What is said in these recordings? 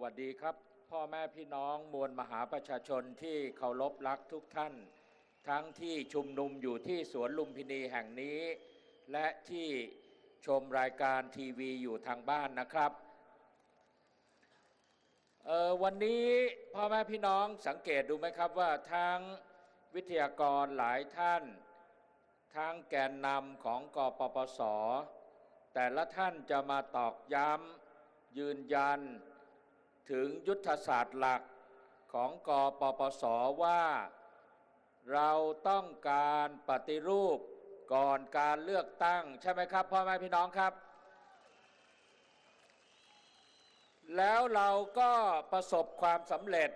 สวัสดีครับ พ่อแม่พี่น้องมวลมหาประชาชนที่เคารพรักทุกท่าน ทั้งที่ชุมนุมอยู่ที่สวนลุมพินีแห่งนี้ และที่ชมรายการทีวีอยู่ทางบ้านนะครับออวันนี้พ่อแม่พี่น้องสังเกตดูไหมครับว่าทั้งวิทยากรหลายท่านทั้งแกนนำของกปปส แต่ละท่านจะมาตอกย้ำยืนยัน ถึงยุทธศาสตร์หลักของกปปสว่า เราต้องการปฏิรูปก่อนการเลือกตั้ง ใช่ไหมครับพ่อแม่พี่น้องครับ แล้วเราก็ประสบความสำเร็จ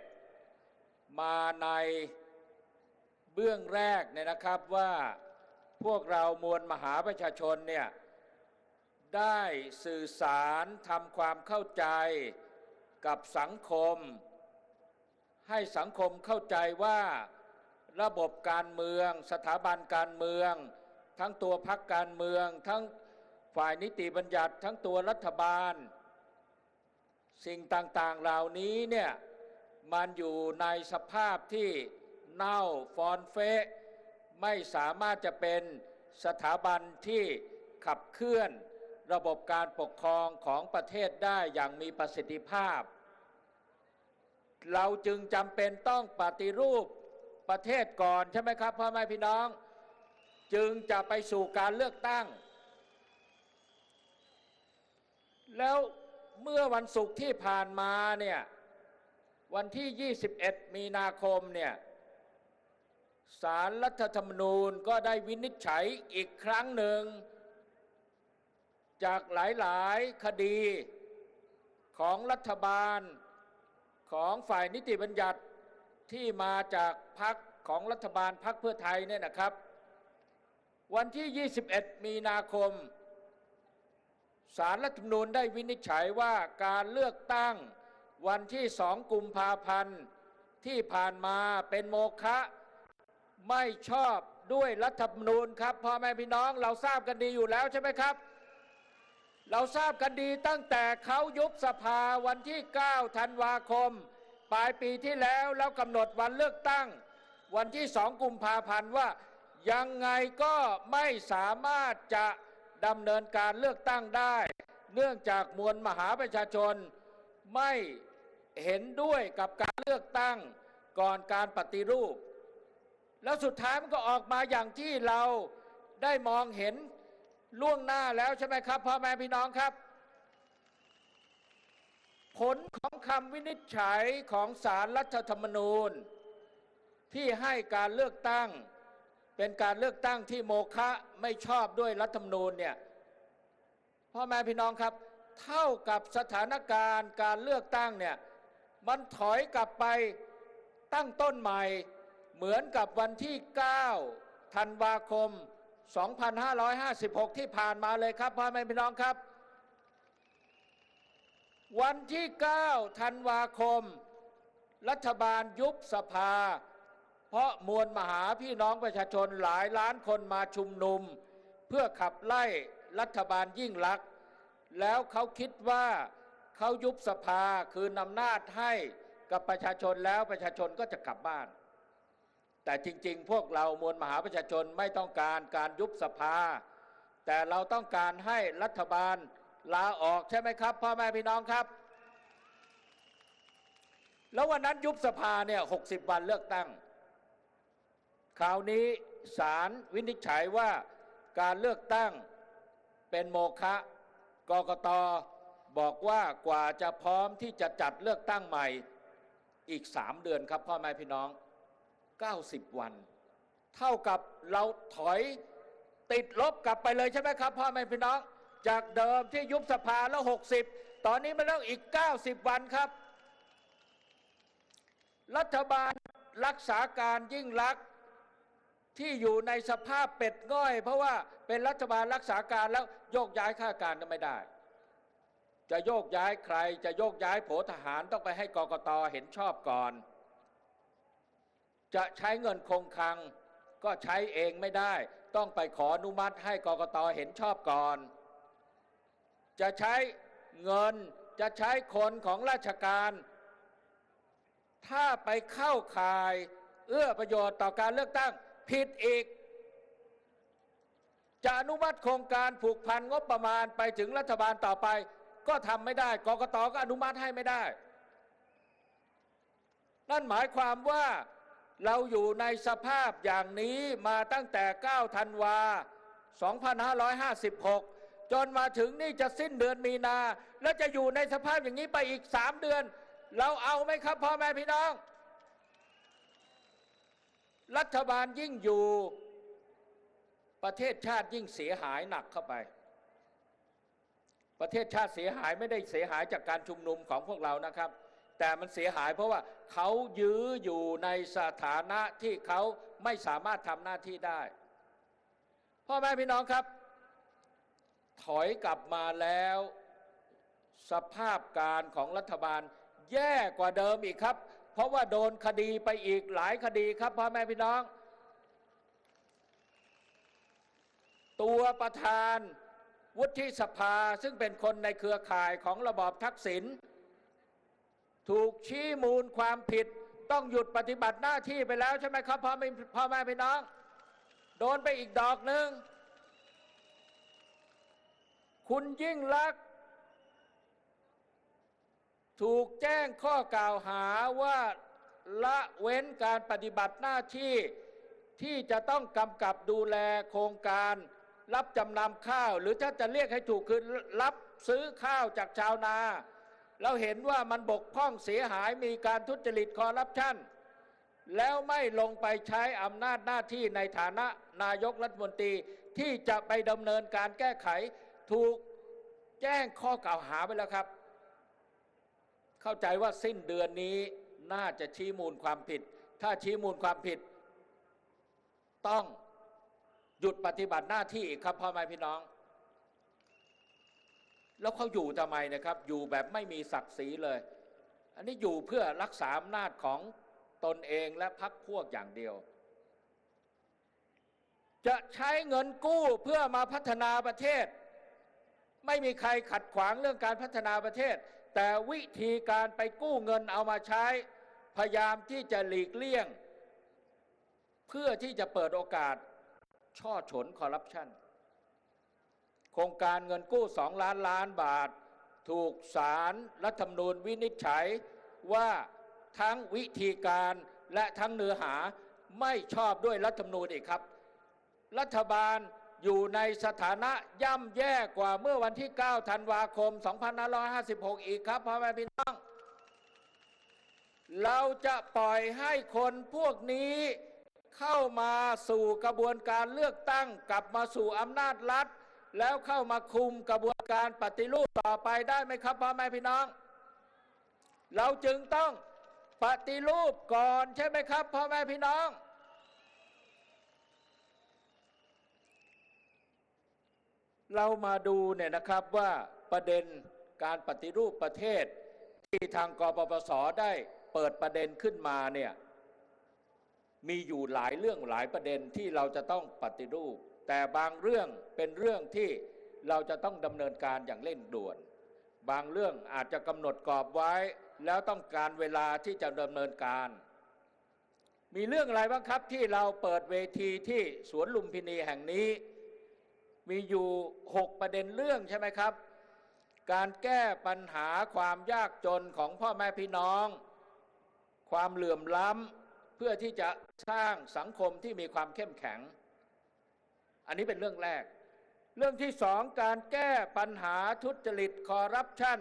มาในเบื้องแรกเนี่ยนะครับว่าพวกเรามวลมหาประชาชนเนี่ยได้สื่อสารทำความเข้าใจ กับสังคม ให้สังคมเข้าใจว่าระบบการเมือง สถาบันการเมือง ทั้งตัวพักการเมือง ทั้งฝ่ายนิติบัญญัติทั้งตัวรัฐบาล สิ่งต่างๆเหล่านี้เนี่ยมันอยู่ในสภาพที่เน่าฟอนเฟะไม่สามารถจะเป็นสถาบันที่ขับเคลื่อน ระบบการปกครองของประเทศได้อย่างมีประสิทธิภาพ เราจึงจำเป็นต้องปฏิรูปประเทศก่อนใช่ไหมครับพ่อแม่พี่น้อง จึงจะไปสู่การเลือกตั้ง แล้วเมื่อวันศุกร์ที่ผ่านมาเนี่ยวันที่ 21 มีนาคมเนี่ยสารรัฐธรรมนูญก็ได้วินิจฉัยอีกครั้งหนึ่ง จากหลายๆคดีของรัฐบาลของฝ่ายนิติบัญญัติที่มาจากพักของรัฐบาลพักเพื่อไทยเนี่ยนะครับ วันที่ 21 มีนาคมสารรัฐธรรมนูญได้วินิจฉัยว่าการเลือกตั้งวันที่สองกุมภาพันธ์ที่ผ่านมาเป็นโมฆะไม่ชอบด้วยรัฐธรรมนูญครับพ่อแม่พี่น้องเราทราบกันดีอยู่แล้วใช่ไหมครับ เราทราบกันดีตั้งแต่เขายุบสภาวันที่ 9 ธันวาคม ปลายปีที่แล้วแล้วกำหนดวันเลือกตั้ง วันที่สองกุมภาพันธ์ว่ายังไงก็ไม่สามารถจะดำเนินการเลือกตั้งได้ เนื่องจากมวลมหาประชาชนไม่เห็นด้วยกับการเลือกตั้งก่อนการปฏิรูป แล้วสุดท้ายมันก็ออกมาอย่างที่เราได้มองเห็น ล่วงหน้าแล้วใช่ไหมครับพ่อแม่พี่น้องครับ ผลของคำวินิจฉัยของสารรัฐธรรมนูญ ที่ให้การเลือกตั้ง เป็นการเลือกตั้งที่โมฆะไม่ชอบด้วยรัฐธรรมนูญเนี่ยพ่อแม่พี่น้องครับ เท่ากับสถานการณ์การเลือกตั้งเนี่ยมันถอยกลับไปตั้งต้นใหม่ เหมือนกับวันที่ 9 ธันวาคม 2556 ที่ผ่านมาเลยครับพ่อแม่พี่น้องครับ วันที่ 9 ธันวาคม รัฐบาลยุบสภา เพราะมวลมหาพี่น้องประชาชนหลายล้านคนมาชุมนุม เพื่อขับไล่รัฐบาลยิ่งลักษณ์แล้วเขาคิดว่าเขายุบสภาคือนำนาจให้กับประชาชนแล้วประชาชนก็จะกลับบ้าน แต่จริง ๆ พวกเรามวลมหาประชาชนไม่ต้องการการยุบสภา แต่เราต้องการให้รัฐบาลลาออกใช่ไหมครับพ่อแม่พี่น้องครับ แล้ววันนั้นยุบสภาเนี่ยหกสิบวันเลือกตั้ง คราวนี้ศาลวินิจฉัยว่าการเลือกตั้งเป็นโมฆะกกตบอกว่ากว่าจะพร้อมที่จะจัดเลือกตั้งใหม่อีกสามเดือนครับพ่อแม่พี่น้อง 90 วัน เท่ากับเราถอยติดลบกลับไปเลยใช่ไหมครับพ่อแม่พี่น้องจากเดิมที่ยุบสภาแล้ว 60 ตอนนี้มันต้องอีก 90 วันครับ รัฐบาลรักษาการยิ่งรักที่อยู่ในสภาพเป็ดง่อย เพราะว่าเป็นรัฐบาลรักษาการแล้วโยกย้ายข้าการก็ไม่ได้ จะโยกย้ายใครจะโยกย้ายโผทหารต้องไปให้กกตเห็นชอบก่อน จะใช้เงินคงคลัง ก็ใช้เองไม่ได้ ต้องไปขออนุมัติให้กกตเห็นชอบก่อน จะใช้เงินจะใช้คนของราชการ ถ้าไปเข้าข่าย เอื้อประโยชน์ต่อการเลือกตั้งผิดอีก จะอนุมัติโครงการผูกพันงบประมาณไปถึงรัฐบาลต่อไป ก็ทำไม่ได้กกตก็อนุมัติให้ไม่ได้ นั่นหมายความว่า เราอยู่ในสภาพอย่างนี้มาตั้งแต่ 9 ธันวา 2556 จนมาถึงนี่จะสิ้นเดือนมีนา แล้วจะอยู่ในสภาพอย่างนี้ไปอีก 3 เดือน เราเอาไหมครับพ่อแม่พี่น้อง รัฐบาลยิ่งอยู่ ประเทศชาติยิ่งเสียหายหนักเข้าไป ประเทศชาติเสียหายไม่ได้เสียหายจากการชุมนุมของพวกเรานะครับ แต่มันเสียหายเพราะว่าเขายื้ออยู่ในสถานะที่เขาไม่สามารถทำหน้าที่ได้ พ่อแม่พี่น้องครับ ถอยกลับมาแล้ว สภาพการของรัฐบาลแย่กว่าเดิมอีกครับ เพราะว่าโดนคดีไปอีกหลายคดีครับพ่อแม่พี่น้อง ตัวประธานวุฒิสภาซึ่งเป็นคนในเครือข่ายของระบอบทักษิณ ถูกชี้มูลความผิด ต้องหยุดปฏิบัติหน้าที่ไปแล้วใช่ไหมครับพ่อแม่พ่อแม่พี่น้อง โดนไปอีกดอกหนึ่งคุณยิ่งลักษณ์ถูกแจ้งข้อกล่าวหาว่าละเว้นการปฏิบัติหน้าที่ที่จะต้องกำกับดูแลโครงการรับจำนำข้าว หรือถ้าจะเรียกให้ถูกคือรับซื้อข้าวจากชาวนา เราเห็นว่ามันบกพร่องเสียหายมีการทุจริตคอร์รัปชันแล้วไม่ลงไปใช้อำนาจหน้าที่ในฐานะนายกรัฐมนตรีที่จะไปดำเนินการแก้ไขถูกแจ้งข้อกล่าวหาไปแล้วครับ เข้าใจว่าสิ้นเดือนนี้น่าจะชี้มูลความผิด ถ้าชี้มูลความผิด ต้องหยุดปฏิบัติหน้าที่อีกครับพ่อแม่พี่น้อง แล้วเขาอยู่ทำไมนะครับ อยู่แบบไม่มีศักดิ์ศรีเลย อันนี้อยู่เพื่อรักษาอำนาจของตนเองและพรรคพวกอย่างเดียว จะใช้เงินกู้เพื่อมาพัฒนาประเทศ ไม่มีใครขัดขวางเรื่องการพัฒนาประเทศ แต่วิธีการไปกู้เงินเอามาใช้ พยายามที่จะหลีกเลี่ยง เพื่อที่จะเปิดโอกาสช่อฉนคอร์รัปชัน โครงการเงินกู้สองล้านล้านบาท ถูกสารรัฐธรรมนูญวินิจฉัยว่าทั้งวิธีการและทั้งเนื้อหาไม่ชอบด้วยรัฐธรรมนูญอีกครับ รัฐบาลอยู่ในสถานะย่ำแย่กว่าเมื่อวันที่ 9 ธันวาคม 2556 อีกครับพ่อแม่พี่น้อง เราจะปล่อยให้คนพวกนี้เข้ามาสู่กระบวนการเลือกตั้งกลับมาสู่อำนาจรัฐ แล้วเข้ามาคุมกระบวนการปฏิรูปต่อไปได้ไหมครับพ่อแม่พี่น้อง เราจึงต้องปฏิรูปก่อนใช่ไหมครับพ่อแม่พี่น้อง เรามาดูเนี่ยนะครับว่าประเด็นการปฏิรูปประเทศ ที่ทางกปปสได้เปิดประเด็นขึ้นมาเนี่ยมีอยู่หลายเรื่องหลายประเด็นที่เราจะต้องปฏิรูป แต่บางเรื่องเป็นเรื่องที่เราจะต้องดำเนินการอย่างเร่งด่วน บางเรื่องอาจจะกำหนดกรอบไว้ แล้วต้องการเวลาที่จะดำเนินการ มีเรื่องอะไรบ้างครับที่เราเปิดเวทีที่สวนลุมพินีแห่งนี้ มีอยู่ 6 ประเด็นเรื่องใช่ไหมครับ การแก้ปัญหาความยากจนของพ่อแม่พี่น้อง ความเหลื่อมล้ำเพื่อที่จะสร้างสังคมที่มีความเข้มแข็ง อันนี้เป็นเรื่องแรก เรื่องที่สองการแก้ปัญหาทุจริตคอร์รัปชัน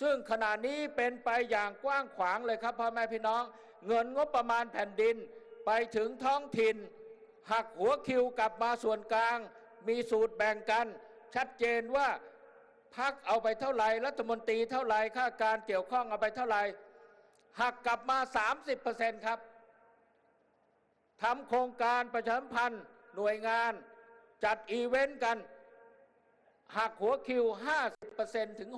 ซึ่งขณะนี้เป็นไปอย่างกว้างขวางเลยครับพ่อแม่พี่น้อง เงินงบประมาณแผ่นดินไปถึงท้องถิ่น หักหัวคิวกลับมาส่วนกลาง มีสูตรแบ่งกัน ชัดเจนว่าพักเอาไปเท่าไหร่รัฐมนตรีเท่าไหร่ข้าการเกี่ยวข้องเอาไปเท่าไหร่หักกลับมา 30%ครับทำโครงการประชาสัมพันธ์หน่วยงาน จัดอีเวนต์กันหักหัวคิว 50%ถึง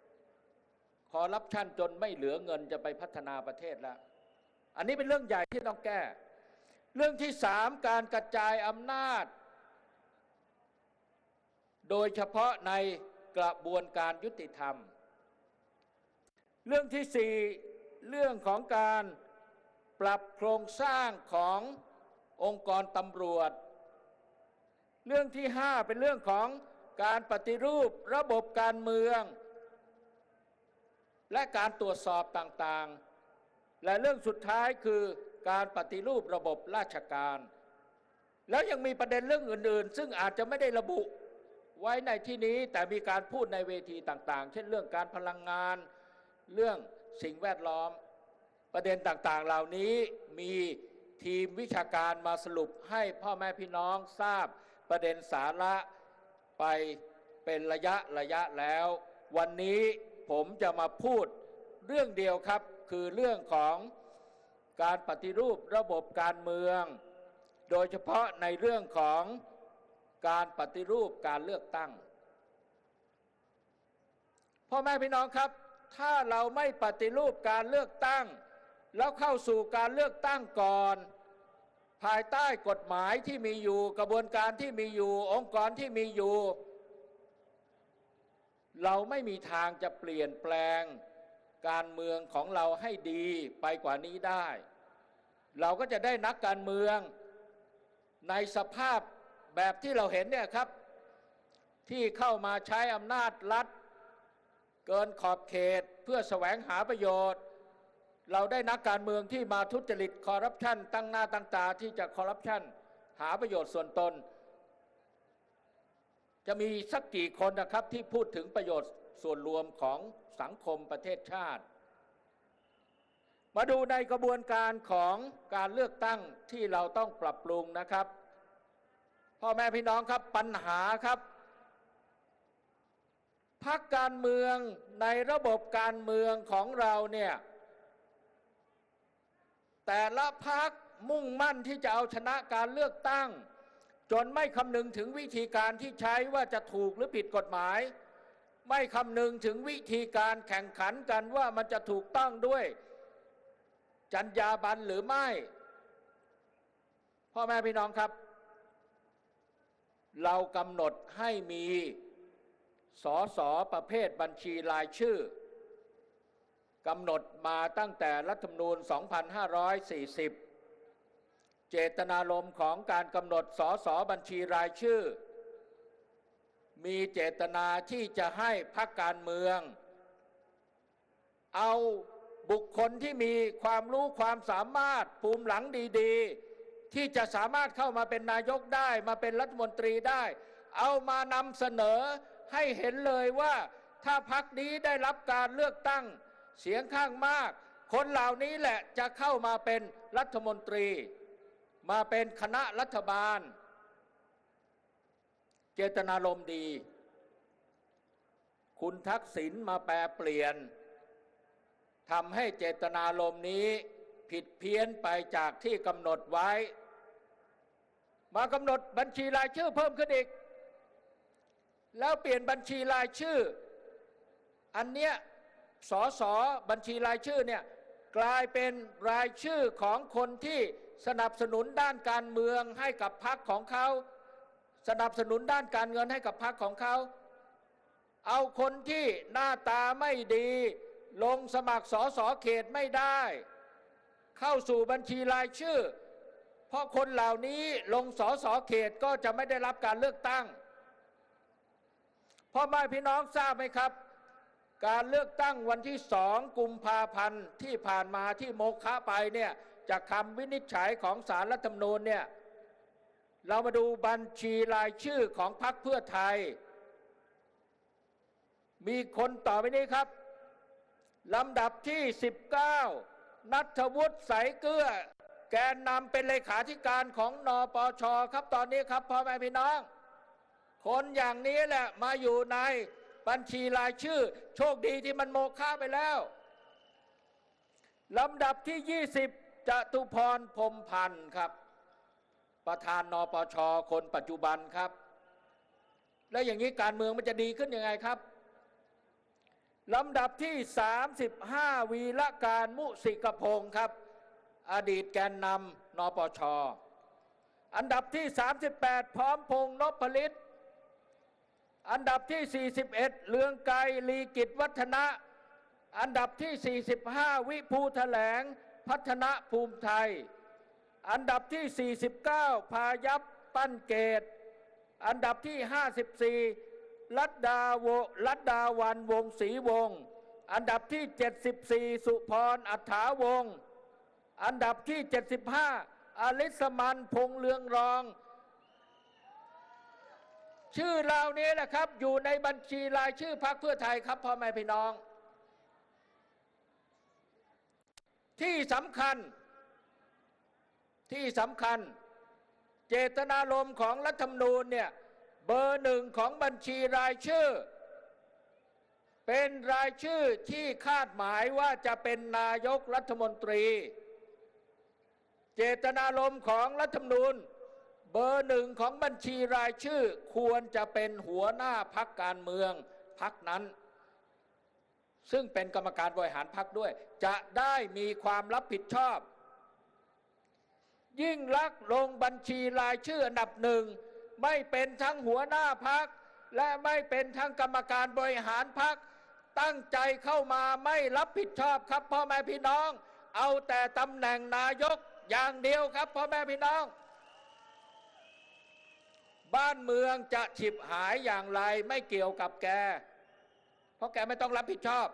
60%คอร์รัปชันจนไม่เหลือเงินจะไปพัฒนาประเทศแล้ว อันนี้เป็นเรื่องใหญ่ที่ต้องแก้ เรื่องที่สามการกระจายอำนาจ โดยเฉพาะในกระบวนการยุติธรรม เรื่องที่สี่เรื่องของการปรับโครงสร้างขององค์กรตำรวจ เรื่องที่ห้าเป็นเรื่องของการปฏิรูประบบการเมือง และการตรวจสอบต่างๆ และเรื่องสุดท้ายคือการปฏิรูประบบราชการ แล้วยังมีประเด็นเรื่องอื่น ๆ ซึ่งอาจจะไม่ได้ระบุไว้ในที่นี้แต่มีการพูดในเวทีต่างๆ เช่นเรื่องการพลังงาน เรื่องสิ่งแวดล้อม ประเด็นต่างๆ เหล่านี้มีทีมวิชาการมาสรุปให้พ่อแม่พี่น้องทราบ ประเด็นสาระไปเป็นระยะระยะแล้ว วันนี้ผมจะมาพูดเรื่องเดียวครับ คือเรื่องของการปฏิรูประบบการเมือง โดยเฉพาะในเรื่องของการปฏิรูปการเลือกตั้งพ่อแม่พี่น้องครับ ถ้าเราไม่ปฏิรูปการเลือกตั้ง แล้วเข้าสู่การเลือกตั้งก่อน ภายใต้กฎหมายที่มีอยู่กระบวนการที่มีอยู่ องค์กรที่มีอยู่ เราไม่มีทางจะเปลี่ยนแปลงการเมืองของเราให้ดีไปกว่านี้ได้ เราก็จะได้นักการเมืองในสภาพแบบที่เราเห็นเนี่ยครับ ที่เข้ามาใช้อำนาจรัฐ เกินขอบเขตเพื่อแสวงหาประโยชน์ เราได้นักการเมืองที่มาทุจริตคอร์รัปชันตั้งหน้าตั้งตาที่จะคอร์รัปชันหาประโยชน์ส่วนตน จะมีสักกี่คนนะครับที่พูดถึงประโยชน์ส่วนรวมของสังคมประเทศชาติ มาดูในกระบวนการของการเลือกตั้งที่เราต้องปรับปรุงนะครับพ่อแม่พี่น้องครับปัญหาครับพักการเมืองในระบบการเมืองของเราเนี่ย แต่ละพักมุ่งมั่นที่จะเอาชนะการเลือกตั้ง จนไม่คำนึงถึงวิธีการที่ใช้ว่าจะถูกหรือผิดกฎหมาย ไม่คำนึงถึงวิธีการแข่งขันกันว่ามันจะถูกต้องด้วยจรรยาบรรณหรือไม่พ่อแม่พี่น้องครับ เรากำหนดให้มีสอสอประเภทบัญชีรายชื่อ กำหนดมาตั้งแต่รัฐธรรมนูญ 2540 เจตนารมณ์ของการกำหนดสอสอบัญชีรายชื่อ มีเจตนาที่จะให้พรรคการเมือง เอาบุคคลที่มีความรู้ความสามารถภูมิหลังดีๆ ที่จะสามารถเข้ามาเป็นนายกได้มาเป็นรัฐมนตรีได้ เอามานำเสนอให้เห็นเลยว่าถ้าพักนี้ได้รับการเลือกตั้ง เสียงข้างมาก คนเหล่านี้แหละจะเข้ามาเป็นรัฐมนตรี มาเป็นคณะรัฐบาล เจตนารมณ์ดี คุณทักษิณมาแปลเปลี่ยนทำให้เจตนารมณ์นี้ผิดเพี้ยนไปจากที่กำหนดไว้ มากำหนดบัญชีรายชื่อเพิ่มขึ้นอีก แล้วเปลี่ยนบัญชีรายชื่อ อันเนี้ย สอสอบัญชีรายชื่อเนี่ยกลายเป็นรายชื่อของคนที่สนับสนุนด้านการเมืองให้กับพรรคของเขา สนับสนุนด้านการเงินให้กับพรรคของเขา เอาคนที่หน้าตาไม่ดี ลงสมัครสอสอเขตไม่ได้ เข้าสู่บัญชีรายชื่อ เพราะคนเหล่านี้ลงสอสอเขตก็จะไม่ได้รับการเลือกตั้งพ่อแม่พี่น้องทราบไหมครับ การเลือกตั้งวันที่สองกุมภาพันธ์ที่ผ่านมาที่โมฆะไปเนี่ยจากคำวินิจฉัยของสารรัฐธรรมนูญเนี่ยเรามาดูบัญชีรายชื่อของพรรคเพื่อไทย มีคนต่อไปนี้ครับลำดับที่ 19 นัทวุฒิใสเกื้อแกนนำเป็นเลขาธิการของนอปชครับตอนนี้ครับพ่อแม่พี่น้อง คนอย่างนี้แหละมาอยู่ใน บัญชีรายชื่อ โชคดีที่มันโมฆะไปแล้วลำดับที่ 20จตุพรพรมพันธ์ครับ ประธานนปชคนปัจจุบันครับ แล้วอย่างนี้การเมืองมันจะดีขึ้นยังไงครับลำดับที่ 35 วีละการมุสิกพงศ์ครับ อดีตแกนนำนปช อันดับที่ 38 พร้อมพงษ์นพลิต อันดับที่ 41 เลืองไกรลีกิจวัฒนะ อันดับที่ 45 วิภูแถลง พัฒนะภูมิไทย อันดับที่ 49 พายับปั้นเกต อันดับที่ 54ลัดดาวลัดดาวันวงศรีวง อันดับที่ 74 สุพรอัฏฐาวง อันดับที่ 75 อลิสมันพงเลืองรอง ชื่อเหล่านี้แหละครับ อยู่ในบัญชีรายชื่อพรรคเพื่อไทยครับพ่อแม่พี่น้อง ที่สำคัญ ที่สำคัญ เจตนารมณ์ของรัฐธรรมนูญเนี่ยเบอร์หนึ่งของบัญชีรายชื่อ เป็นรายชื่อที่คาดหมายว่าจะเป็นนายกรัฐมนตรี เจตนารมณ์ของรัฐธรรมนูญ เบอร์หนึ่งของบัญชีรายชื่อควรจะเป็นหัวหน้าพักการเมืองพักนั้น ซึ่งเป็นกรรมการบริหารพักด้วย จะได้มีความรับผิดชอบ ยิ่งลักลงบัญชีรายชื่ออันดับหนึ่งไม่เป็นทั้งหัวหน้าพัก และไม่เป็นทั้งกรรมการบริหารพัก ตั้งใจเข้ามาไม่รับผิดชอบครับพ่อแม่พี่น้อง เอาแต่ตำแหน่งนายกอย่างเดียวครับพ่อแม่พี่น้อง บ้านเมืองจะฉิบหายอย่างไรไม่เกี่ยวกับแก เพราะแกไม่ต้องรับผิดชอบ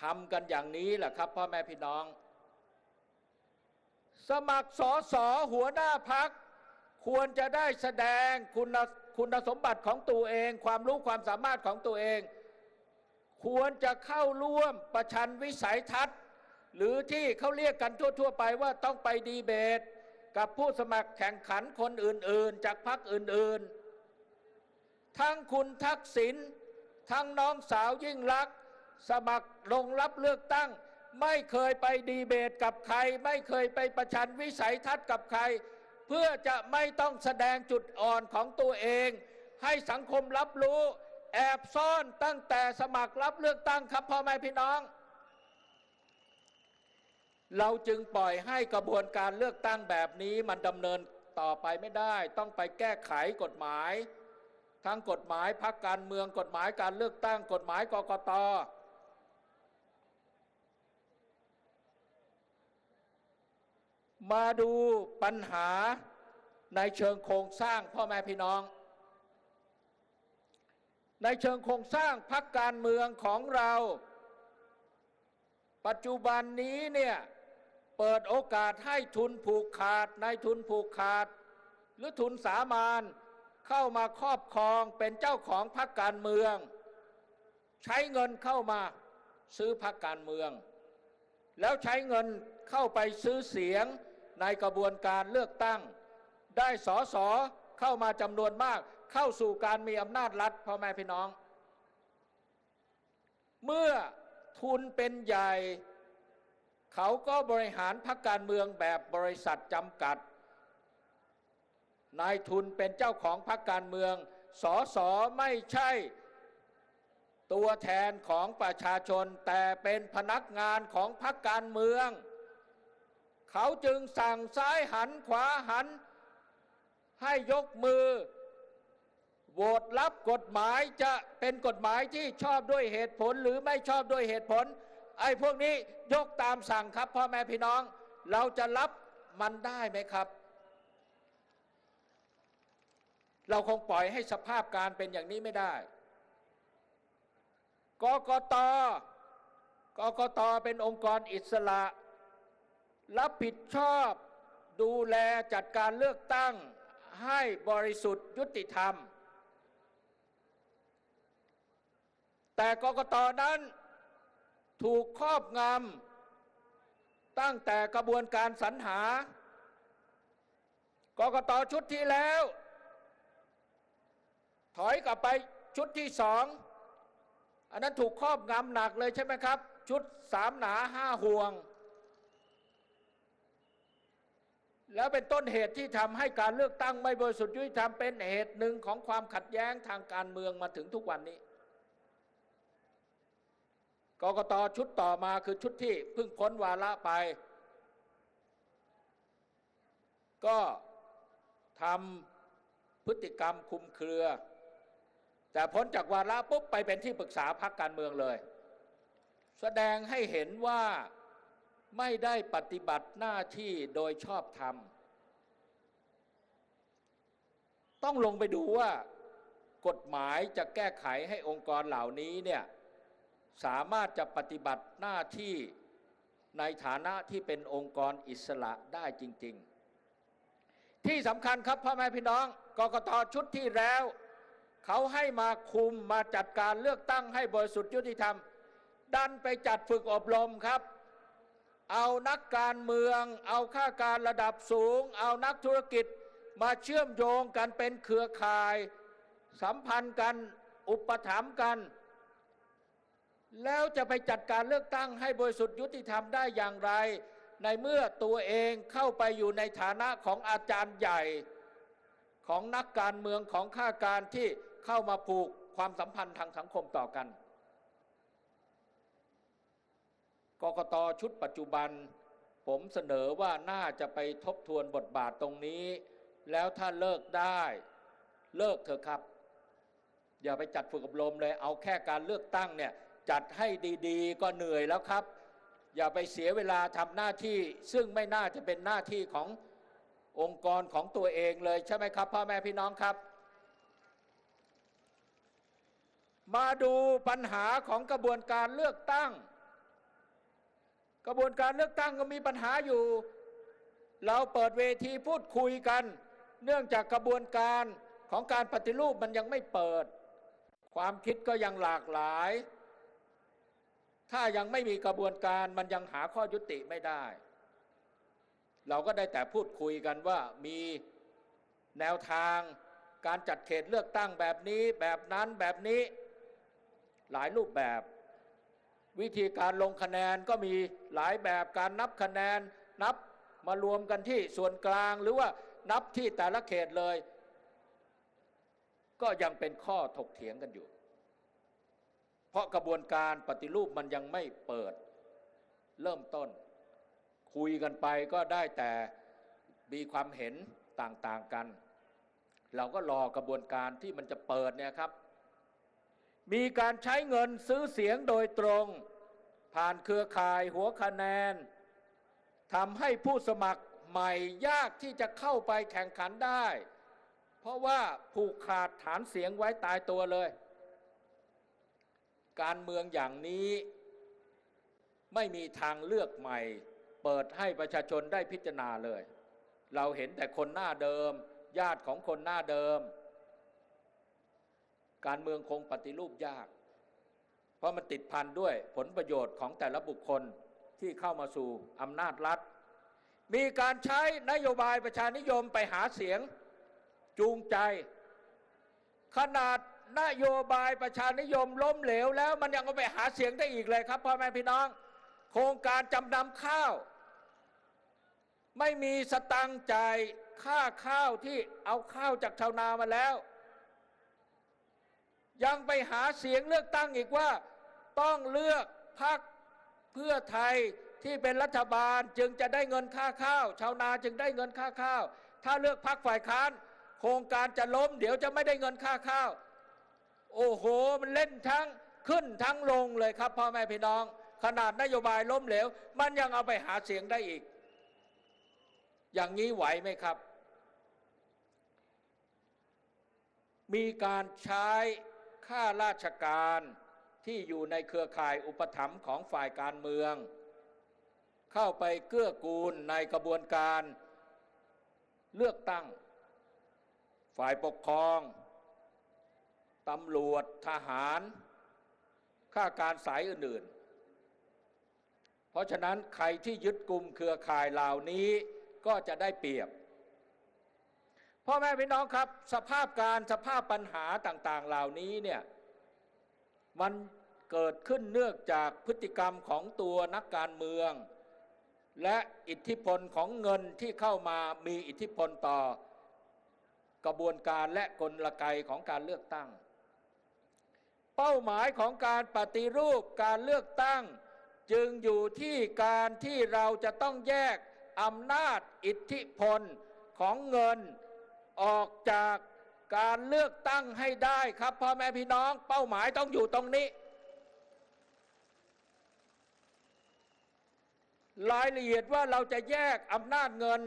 ทำกันอย่างนี้แหละครับพ่อแม่พี่น้อง สมัครสอสอหัวหน้าพัก ควรจะได้แสดงคุณคุณสมบัติของตัวเอง ความรู้ความสามารถของตัวเอง ควรจะเข้าร่วมประชันวิสัยทัศน์ หรือที่เขาเรียกกันทั่ว ๆ ไปว่าต้องไปดีเบต กับผู้สมัครแข่งขันคนอื่น ๆ จากพรรคอื่น ๆ ทั้งคุณทักษิณทั้งน้องสาวยิ่งลักษณ์สมัครลงรับเลือกตั้ง ไม่เคยไปดีเบตกับใคร ไม่เคยไปประชันวิสัยทัศน์กับใคร เพื่อจะไม่ต้องแสดงจุดอ่อนของตัวเอง ให้สังคมรับรู้ แอบซ่อนตั้งแต่สมัครรับเลือกตั้งครับพ่อแม่พี่น้อง เราจึงปล่อยให้กระบวนการเลือกตั้งแบบนี้มันดำเนินต่อไปไม่ได้ ต้องไปแก้ไขกฎหมาย ทั้งกฎหมายพักการเมืองกฎหมายการเลือกตั้ง กฎหมายกกตมาดูปัญหาในเชิงโครงสร้างพ่อแม่พี่น้อง ในเชิงโครงสร้างพักการเมืองของเรา ปัจจุบันนี้เนี่ย เปิดโอกาสให้ทุนผูกขาดในทุนผูกขาด หรือทุนสามานเข้ามาครอบครองเป็นเจ้าของพรรคการเมือง ใช้เงินเข้ามาซื้อพรรคการเมือง แล้วใช้เงินเข้าไปซื้อเสียงในกระบวนการเลือกตั้ง ได้สอสอเข้ามาจำนวนมาก เข้าสู่การมีอำนาจรัฐพ่อแม่พี่น้อง เมื่อทุนเป็นใหญ่ เขาก็บริหารพรรคการเมืองแบบบริษัทจำกัด นายทุนเป็นเจ้าของพรรคการเมือง สอสอไม่ใช่ ตัวแทนของประชาชนแต่เป็นพนักงานของพรรคการเมือง เขาจึงสั่งซ้ายหันขวาหัน ให้ยกมือโหวตรับกฎหมายจะเป็นกฎหมายที่ชอบด้วยเหตุผลหรือไม่ชอบด้วยเหตุผล ไอ้พวกนี้ยกตามสั่งครับพ่อแม่พี่น้อง เราจะรับมันได้ไหมครับ เราคงปล่อยให้สภาพการเป็นอย่างนี้ไม่ได้ กกต กกตเป็นองค์กรอิสระ รับผิดชอบดูแลจัดการเลือกตั้งให้บริสุทธิ์ยุติธรรม แต่กกตนั้น ถูกครอบงำตั้งแต่กระบวนการสรรหากกตชุดที่แล้ว ถอยกลับไปชุดที่สองอันนั้นถูกครอบงำหนักเลยใช่ไหมครับ ชุดสามหนาห้าห่วง แล้วเป็นต้นเหตุที่ทำให้การเลือกตั้งไม่บริสุทธิ์ยุติธรรมเป็นเหตุหนึ่งของความขัดแย้งทางการเมืองมาถึงทุกวันนี้ กกตชุดต่อมาคือชุดที่เพิ่งพ้นวาระไป ก็ทำพฤติกรรมคุมเครือ แต่พ้นจากวาระปุ๊บไปเป็นที่ปรึกษาพักการเมืองเลย แสดงให้เห็นว่าไม่ได้ปฏิบัติหน้าที่โดยชอบธรรม ต้องลงไปดูว่ากฎหมายจะแก้ไขให้องค์กรเหล่านี้เนี่ย สามารถจะปฏิบัติหน้าที่ในฐานะที่เป็นองค์กรอิสระได้จริง ๆ ที่สำคัญครับพ่อแม่พี่น้องกกตชุดที่แล้ว เขาให้มาคุมมาจัดการเลือกตั้งให้บริสุทธิ์ยุติธรรม ดันไปจัดฝึกอบรมครับ เอานักการเมือง เอาข้าการระดับสูง เอานักธุรกิจมาเชื่อมโยงกันเป็นเครือข่าย สัมพันธ์กันอุปถัมภ์กัน แล้วจะไปจัดการเลือกตั้งให้บริสุทธิ์ยุติธรรมได้อย่างไร ในเมื่อตัวเองเข้าไปอยู่ในฐานะของอาจารย์ใหญ่ ของนักการเมืองของข้าการที่เข้ามาผูกความสัมพันธ์ทางสังคมต่อกันกกตชุดปัจจุบัน ผมเสนอว่าน่าจะไปทบทวนบทบาทตรงนี้ แล้วถ้าเลิกได้เลิกเถอะครับ อย่าไปจัดฝึกอบรมเลย เอาแค่การเลือกตั้งเนี่ย จัดให้ดีๆ ก็เหนื่อยแล้วครับ อย่าไปเสียเวลาทำหน้าที่ ซึ่งไม่น่าจะเป็นหน้าที่ขององค์กรของตัวเองเลยใช่ไหมครับพ่อแม่พี่น้องครับ มาดูปัญหาของกระบวนการเลือกตั้ง กระบวนการเลือกตั้งก็มีปัญหาอยู่ เราเปิดเวทีพูดคุยกัน เนื่องจากกระบวนการของการปฏิรูปมันยังไม่เปิด ความคิดก็ยังหลากหลาย ถ้ายังไม่มีกระบวนการมันยังหาข้อยุติไม่ได้ เราก็ได้แต่พูดคุยกันว่ามีแนวทางการจัดเขตเลือกตั้งแบบนี้แบบนั้นแบบนี้หลายรูปแบบ วิธีการลงคะแนนก็มีหลายแบบการนับคะแนน นับมารวมกันที่ส่วนกลางหรือว่านับที่แต่ละเขตเลย ก็ยังเป็นข้อถกเถียงกันอยู่ เพราะกระบวนการปฏิรูปมันยังไม่เปิด เริ่มต้น คุยกันไปก็ได้แต่มีความเห็นต่างๆกัน เราก็รอกระบวนการที่มันจะเปิดเนี่ยครับ มีการใช้เงินซื้อเสียงโดยตรง ผ่านเครือข่ายหัวคะแนนทำให้ผู้สมัครใหม่ยากที่จะเข้าไปแข่งขันได้ เพราะว่าผูกขาดฐานเสียงไว้ตายตัวเลย การเมืองอย่างนี้ไม่มีทางเลือกใหม่ เปิดให้ประชาชนได้พิจารณาเลย เราเห็นแต่คนหน้าเดิม ญาติของคนหน้าเดิม การเมืองคงปฏิรูปยาก เพราะมันติดพันด้วยผลประโยชน์ของแต่ละบุคคลที่เข้ามาสู่อำนาจรัฐ มีการใช้นโยบายประชานิยมไปหาเสียงจูงใจ ขนาด นโยบายประชานิยมล้มเหลวแล้วมันยังเอาไปหาเสียงได้อีกเลยครับพ่อแม่พี่น้อง โครงการจำนำข้าว ไม่มีสตังค์จ่ายค่าข้าวที่เอาข้าวจากชาวนามาแล้ว ยังไปหาเสียงเลือกตั้งอีกว่า ต้องเลือกพักเพื่อไทยที่เป็นรัฐบาลจึงจะได้เงินค่าข้าว ชาวนาจึงได้เงินค่าข้าว ถ้าเลือกพักฝ่ายค้าน โครงการจะล้มเดี๋ยวจะไม่ได้เงินค่าข้าว โอ้โห มันเล่นทั้งขึ้นทั้งลงเลยครับพ่อแม่พี่น้อง ขนาดนโยบายล้มเหลว มันยังเอาไปหาเสียงได้อีก อย่างนี้ไหวไหมครับ มีการใช้ข้าราชการที่อยู่ในเครือข่ายอุปถัมภ์ของฝ่ายการเมือง เข้าไปเกื้อกูลในกระบวนการเลือกตั้ง ฝ่ายปกครอง ตำรวจทหาร ข้าการสายอื่น ๆ เพราะฉะนั้นใครที่ยึดกลุ่มเครือข่ายเหล่านี้ก็จะได้เปรียบพ่อแม่พี่น้องครับ สภาพการสภาพปัญหาต่าง ๆ เหล่านี้เนี่ยมันเกิดขึ้นเนื่องจากพฤติกรรมของตัวนักการเมือง และอิทธิพลของเงินที่เข้ามามีอิทธิพลต่อกระบวนการและกลไกของการเลือกตั้ง เป้าหมายของการปฏิรูปการเลือกตั้ง จึงอยู่ที่การที่เราจะต้องแยกอำนาจอิทธิพลของเงินออกจากการเลือกตั้งให้ได้ครับพ่อแม่พี่น้องเป้าหมายต้องอยู่ตรงนี้ รายละเอียดว่าเราจะแยกอำนาจเงิน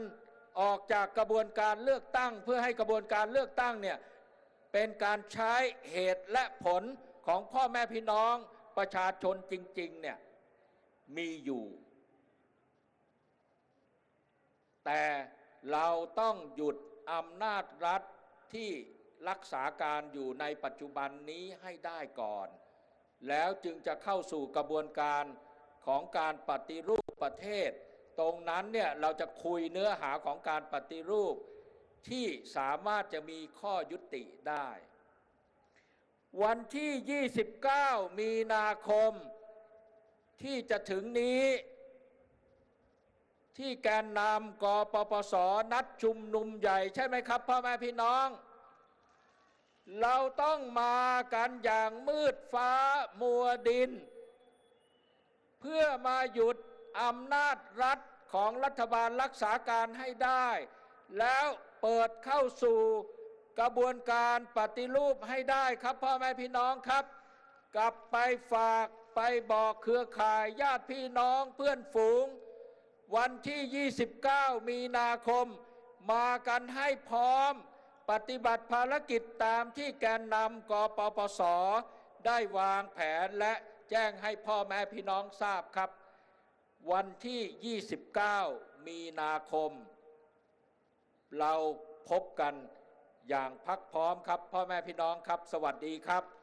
ออกจากกระบวนการเลือกตั้ง เพื่อให้กระบวนการเลือกตั้งเนี่ยเป็นการใช้เหตุและผล ของพ่อแม่พี่น้องประชาชนจริง ๆ เนี่ยมีอยู่ แต่เราต้องหยุดอำนาจรัฐที่รักษาการอยู่ในปัจจุบันนี้ให้ได้ก่อน แล้วจึงจะเข้าสู่กระบวนการของการปฏิรูปประเทศ ตรงนั้นเนี่ยเราจะคุยเนื้อหาของการปฏิรูป ที่สามารถจะมีข้อยุติได้ วันที่ 29 มีนาคมที่จะถึงนี้ ที่แกนนำกปปส นัดชุมนุมใหญ่ใช่ไหมครับพ่อแม่พี่น้อง เราต้องมากันอย่างมืดฟ้ามัวดิน เพื่อมาหยุดอำนาจรัฐของรัฐบาลรักษาการให้ได้ แล้วเปิดเข้าสู่ กระบวนการปฏิรูปให้ได้ครับพ่อแม่พี่น้องครับ กลับไปฝากไปบอกเครือข่ายญาติพี่น้องเพื่อนฝูง วันที่ 29 มีนาคม มากันให้พร้อม ปฏิบัติภารกิจตามที่แกนนำกปปส ได้วางแผนและแจ้งให้พ่อแม่พี่น้องทราบครับ วันที่ 29 มีนาคม เราพบกัน อย่างพักพร้อมครับ พ่อแม่พี่น้องครับ สวัสดีครับ